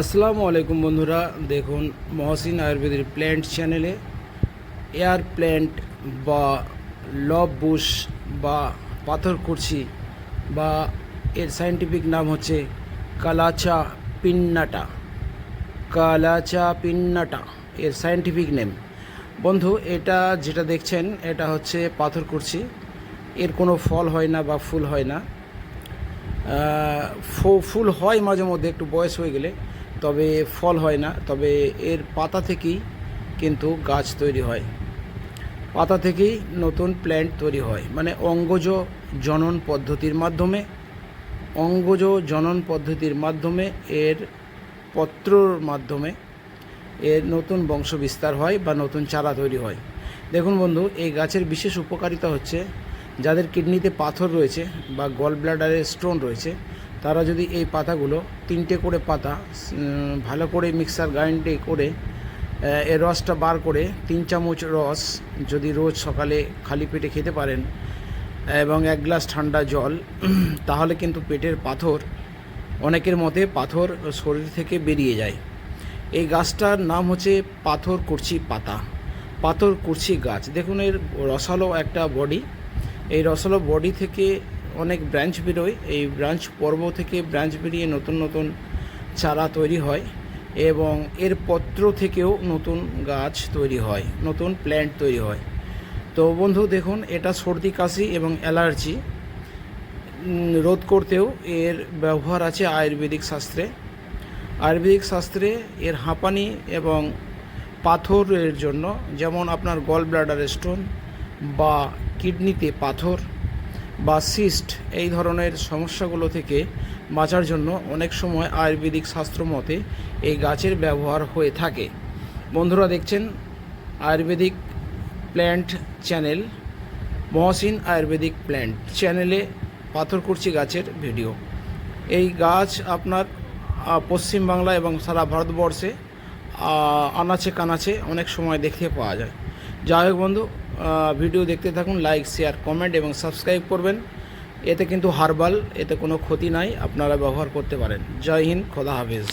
আসসালামু আলাইকুম বন্ধুরা, দেখুন মহসিন আয়ুর্বেদের প্ল্যান্ট চ্যানেলে এয়ার প্ল্যান্ট বা লব বুশ বা পাথর কুরছি বা এর সায়েন্টিফিক নাম হচ্ছে কালাচা পিন্নাটা। কালাচা পিন্নাটা, এর সাইন্টিফিক নেম বন্ধু, এটা যেটা দেখছেন, এটা হচ্ছে পাথর কুরছি এর কোনো ফল হয় না বা ফুল হয় না। ফুল হয় মাঝে মধ্যে, একটু বয়স হয়ে গেলে, তবে ফল হয় না। তবে এর পাতা থেকেই কিন্তু গাছ তৈরি হয়। পাতা থেকেই নতুন প্ল্যান্ট তৈরি হয়। মানে অঙ্গজ জনন পদ্ধতির মাধ্যমে, অঙ্গজ জনন পদ্ধতির মাধ্যমে, এর পত্রর মাধ্যমে এর নতুন বংশ বিস্তার হয় বা নতুন চারা তৈরি হয়। দেখুন বন্ধু, এই গাছের বিশেষ উপকারিতা হচ্ছে যাদের কিডনিতে পাথর রয়েছে বা গল ব্লাডারে স্টোন রয়েছে, তারা যদি এই পাতাগুলো তিনটে করে পাতা ভালো করে মিক্সার গ্রাইন্ডে করে এর রসটা বার করে তিন চামচ রস যদি রোজ সকালে খালি পেটে খেতে পারেন, এবং এক গ্লাস ঠান্ডা জল, তাহলে কিন্তু পেটের পাথর অনেকের মতে পাথর শরীর থেকে বেরিয়ে যায়। এই গাছটার নাম হচ্ছে পাথর কুরছি পাতা, পাথর কুরছি গাছ। দেখুন এর রসালো একটা বডি এই রসালো বডি থেকে অনেক ব্রাঞ্চ বেরোয়। এই ব্রাঞ্চ পর্ব থেকে ব্রাঞ্চ বেরিয়ে নতুন নতুন চারা তৈরি হয় এবং এর পত্র থেকেও নতুন গাছ তৈরি হয়, নতুন প্ল্যান্ট তৈরি হয়। তো বন্ধু, দেখুন, এটা সর্দি, কাশি এবং অ্যালার্জি। রোধ করতেও এর ব্যবহার আছে আয়ুর্বেদিক শাস্ত্রে। আয়ুর্বেদিক শাস্ত্রে এর হাঁপানি এবং পাথরের জন্য, যেমন আপনার গল ব্লাডার স্টোন বা কিডনিতে পাথর বা সিস্ট এই ধরনের সমস্যাগুলো থেকে বাঁচার জন্য অনেক সময় আয়ুর্বেদিক শাস্ত্র মতে এই গাছের ব্যবহার হয়ে থাকে। বন্ধুরা দেখছেন Ayurvedic plant channel, Mohsin Ayurvedic plant চ্যানেলে পাথরকুর্চি গাছের ভিডিও। এই গাছ আপনার পশ্চিমবাংলা এবং সারা ভারতবর্ষে আনাচে কানাচে অনেক সময় দেখতে পাওয়া যায়। যাই হোক বন্ধু ভিডিও দেখতে থাকুন লাইক শেয়ার কমেন্ট এবং সাবস্ক্রাইব করবেন। এতে কিন্তু হার্বাল, এতে কোনো ক্ষতি নাই, আপনারা ব্যবহার করতে পারেন। জয় হিন্দ, খোদা হাফেজ।